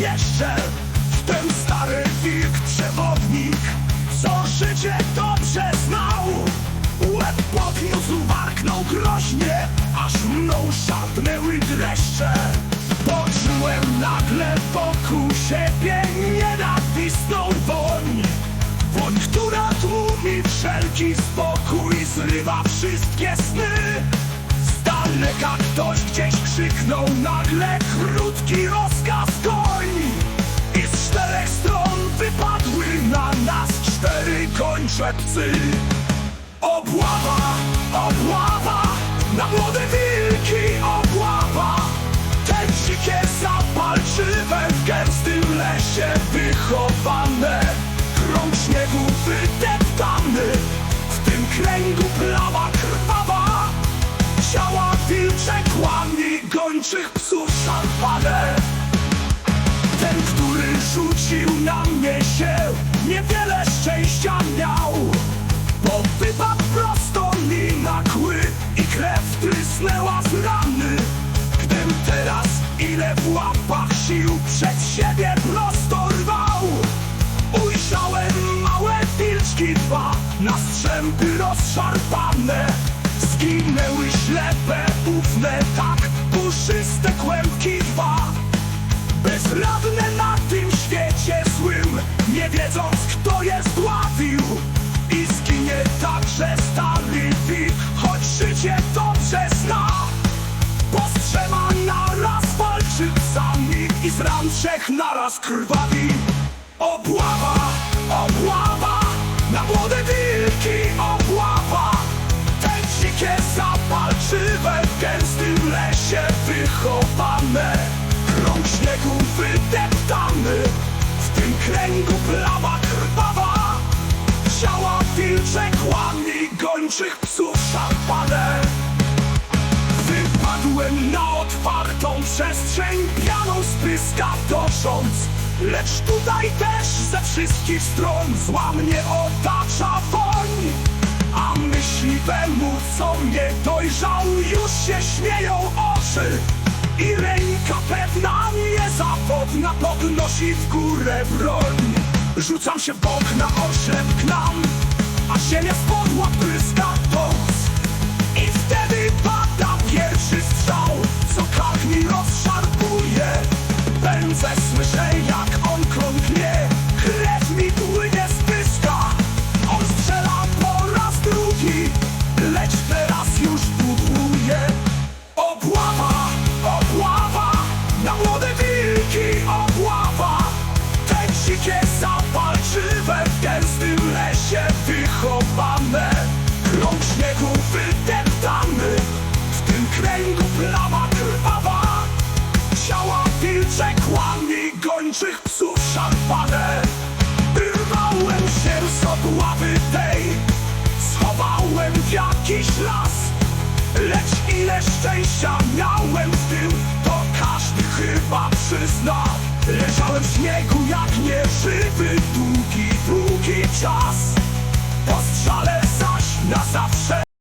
jeszcze w ten stary wilk przewodnik, co życie dobrze znał. Łeb podniósł, warknął groźnie, aż mną szarpnęły dreszcze. Poczułem nagle wokół siebie nienawistną woń. Woń, która tłumi wszelki spokój, zrywa wszystkie sny. Daleka ktoś gdzieś krzyknął nagle krótki rozkaz goń. I z czterech stron wypadły na nas cztery kończe psy. Gończych psów szarpane. Ten, który rzucił na mnie się, niewiele szczęścia miał. Bo wypadł prosto mi na kły i krew trysnęła z rany. Gdym teraz ile w łapach sił przed siebie prosto rwał. Ujrzałem małe wilczki dwa, na strzępy rozszarpane. Zginęły ślepe, puszyste kłębki dwa. Bezradne na tym świecie złym Nie wiedząc kto je zdławił I zginie także stary wilk Choć życie dobrze zna. Postrzema naraz walczy psami I z ran trzech naraz krwawi. Obława, obława Na młode wilki obława lesie wychowane Krąg śniegu wydeptany W tym kręgu plama krwawa Ciała wilcze kłami Gończych psów szarpane Wypadłem na otwartą przestrzeń Pianą spryska dosząc Lecz tutaj też ze wszystkich stron Zła mnie otacza woń. A myśliwemu, co mnie dojrzał Już się śmieją I ręka pewna, niezawodna Podnosi w górę broń Rzucam się w bok na oślep knam A ziemia spod łap pryska dąs i wtedy pada pierwszy strzał, co kark mi rozszarpuje. Pędzę, słyszę gończych psów szarpane. Wyrwałem się z obławy tej, schowałem w jakiś las. Lecz ile szczęścia miałem w tym, to każdy chyba przyzna. Leżałem w śniegu jak nieżywy, długi, długi czas. Po strzale zaś na zawsze